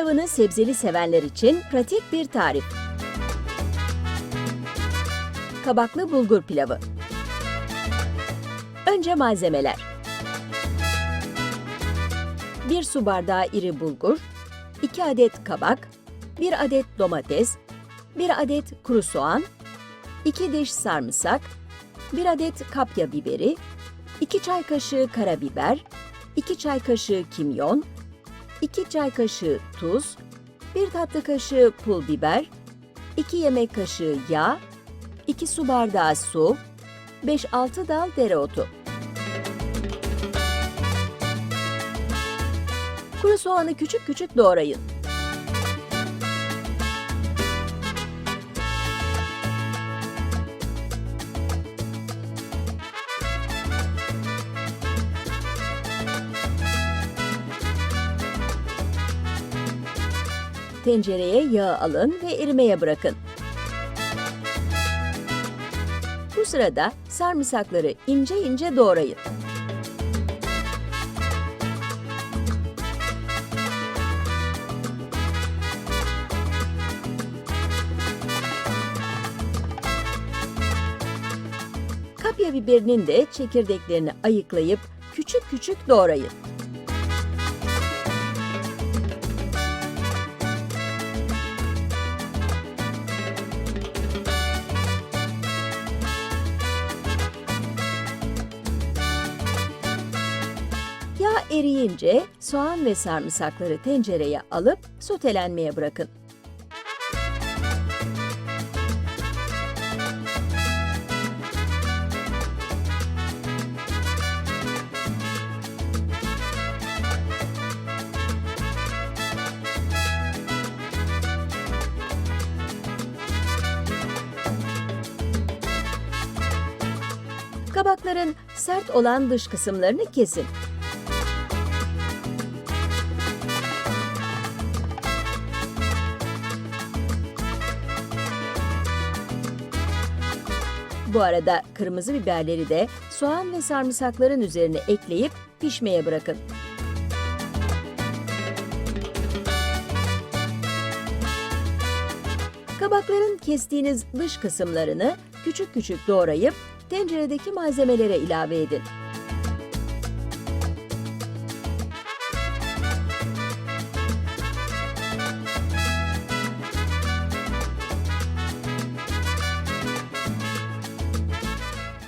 pilavını sebzeli sevenler için pratik bir tarif. Kabaklı bulgur pilavı. Önce malzemeler. 1 su bardağı iri bulgur, 2 adet kabak, 1 adet domates, 1 adet kuru soğan, 2 diş sarımsak, 1 adet kapya biberi, 2 çay kaşığı karabiber, 2 çay kaşığı kimyon, 2 çay kaşığı tuz, 1 tatlı kaşığı pul biber, 2 yemek kaşığı yağ, 2 su bardağı su, 5-6 dal dereotu. Kuru soğanı küçük küçük doğrayın. Tencereye yağı alın ve erimeye bırakın. Bu sırada sarımsakları ince ince doğrayın. Kapya biberinin de çekirdeklerini ayıklayıp küçük küçük doğrayın. Eriyince soğan ve sarımsakları tencereye alıp sotelenmeye bırakın. Kabakların sert olan dış kısımlarını kesin. Bu arada kırmızı biberleri de soğan ve sarımsakların üzerine ekleyip pişmeye bırakın. Kabakların kestiğiniz dış kısımlarını küçük küçük doğrayıp tenceredeki malzemelere ilave edin.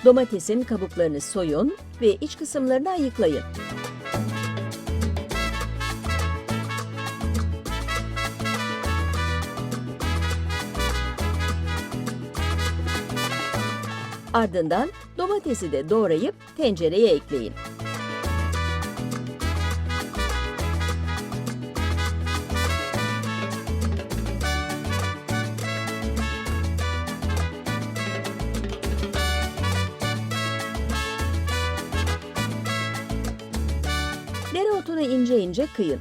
Domatesin kabuklarını soyun ve iç kısımlarını ayıklayın. Ardından domatesi de doğrayıp tencereye ekleyin. Dereotunu ince ince kıyın.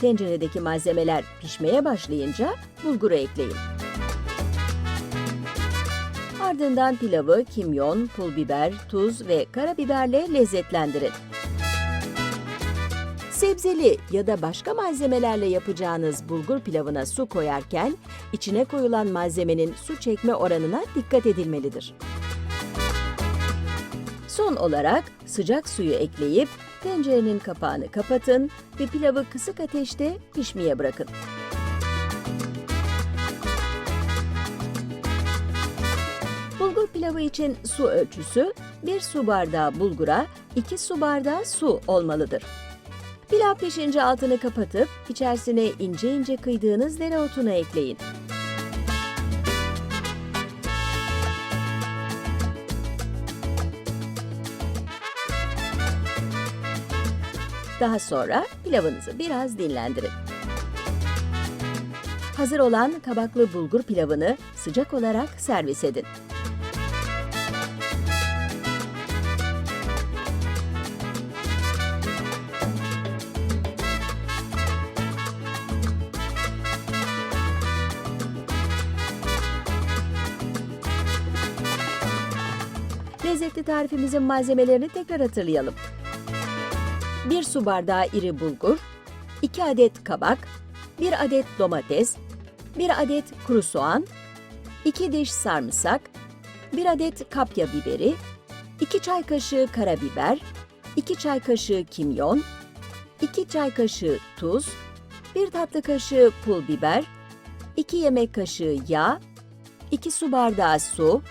Tenceredeki malzemeler pişmeye başlayınca bulguru ekleyin. Ardından pilavı kimyon, pul biber, tuz ve karabiberle lezzetlendirin. Sebzeli ya da başka malzemelerle yapacağınız bulgur pilavına su koyarken içine koyulan malzemenin su çekme oranına dikkat edilmelidir. Son olarak sıcak suyu ekleyip tencerenin kapağını kapatın ve pilavı kısık ateşte pişmeye bırakın. Bulgur pilavı için su ölçüsü 1 su bardağı bulgura 2 su bardağı su olmalıdır. Pilav pişince altını kapatıp içerisine ince ince kıydığınız dereotunu ekleyin. Daha sonra pilavınızı biraz dinlendirin. Hazır olan kabaklı bulgur pilavını sıcak olarak servis edin. Lezzetli tarifimizin malzemelerini tekrar hatırlayalım. 1 su bardağı iri bulgur, 2 adet kabak, 1 adet domates, 1 adet kuru soğan, 2 diş sarımsak, 1 adet kapya biberi, 2 çay kaşığı karabiber, 2 çay kaşığı kimyon, 2 çay kaşığı tuz, 1 tatlı kaşığı pul biber, 2 yemek kaşığı yağ, 2 su bardağı su,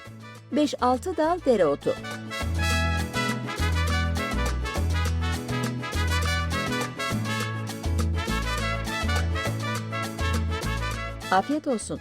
5-6 dal dereotu. Afiyet olsun.